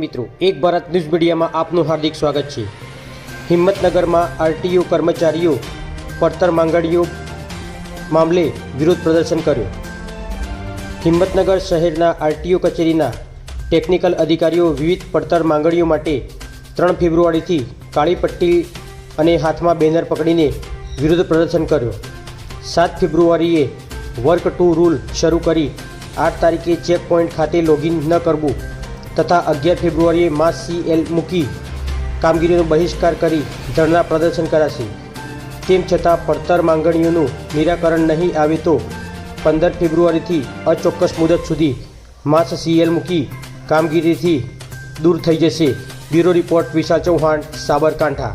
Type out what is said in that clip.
મિત્રો, એક ભારત ન્યૂઝ મીડિયામાં આપનું હાર્દિક સ્વાગત છે. હિંમતનગરમાં આરટીયુ કર્મચારીઓ પડતર માંગણીઓ મામલે વિરોધ પ્રદર્શન કર્યું. હિંમતનગર શહેરના આરટીયુ કચેરીના ટેકનિકલ અધિકારીઓ વિવિધ પડતર માંગણીઓ માટે ત્રણ ફેબ્રુઆરીથી કાળી પટ્ટી અને હાથમાં બેનર પકડીને વિરોધ પ્રદર્શન કર્યો. સાત ફેબ્રુઆરીએ વર્ક ટુ રૂલ શરૂ કરી આઠ તારીખે ચેક પોઈન્ટ ખાતે લોગિન ન કરવું તથા અગિયાર ફેબ્રુઆરીએ માસ સીએલ મૂકી કામગીરીનો બહિષ્કાર કરી ધરણા પ્રદર્શન કરાશે. તેમ છતાં પડતર માંગણીઓનું નિરાકરણ નહીં આવે તો પંદર ફેબ્રુઆરીથી અચોક્કસ મુદત સુધી માસ સીએલ મૂકી કામગીરીથી દૂર થઈ જશે. Bureau report Vishal Chauhan, Sabarkantha.